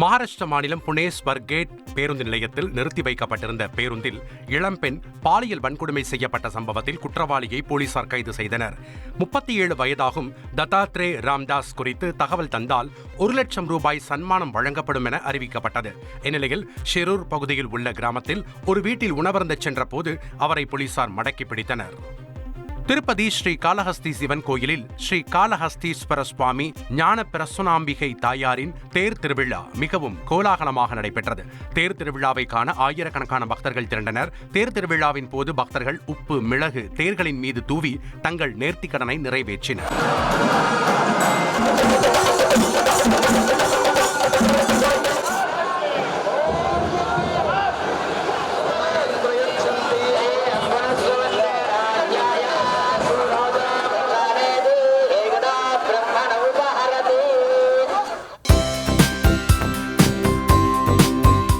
மகாராஷ்டிர மாநிலம் புனே ஸ்வர்கேட் பேருந்து நிலையத்தில் நிறுத்தி வைக்கப்பட்டிருந்த பேருந்தில் இளம்பெண் பாலியல் வன்கொடுமை செய்யப்பட்ட சம்பவத்தில் குற்றவாளியை போலீசார் கைது செய்தனர். முப்பத்தி ஏழு வயதாகும் தத்தாத்ரே ராம்தாஸ் குறித்து தகவல் தந்தால் ஒரு லட்சம் ரூபாய் சன்மானம் வழங்கப்படும் என அறிவிக்கப்பட்டது. இந்நிலையில் ஷெரூர் பகுதியில் உள்ள கிராமத்தில் ஒரு வீட்டில் உணவருந்தச் சென்றபோது அவரை போலீசார் மடக்கி பிடித்தனர். திருப்பதி ஸ்ரீ காளஹஸ்தி சிவன் கோயிலில் ஸ்ரீ காளஹஸ்தீஸ்வர சுவாமி ஞான பிரசுனாம்பிகை தாயாரின் தேர் திருவிழா மிகவும் கோலாகலமாக நடைபெற்றது. தேர் திருவிழாவை காண ஆயிரக்கணக்கான பக்தர்கள் திரண்டனர். தேர் திருவிழாவின் போது பக்தர்கள் உப்பு மிளகு தேர்களின் மீது தூவி தங்கள் நேர்த்திக்கடனை நிறைவேற்றினர்.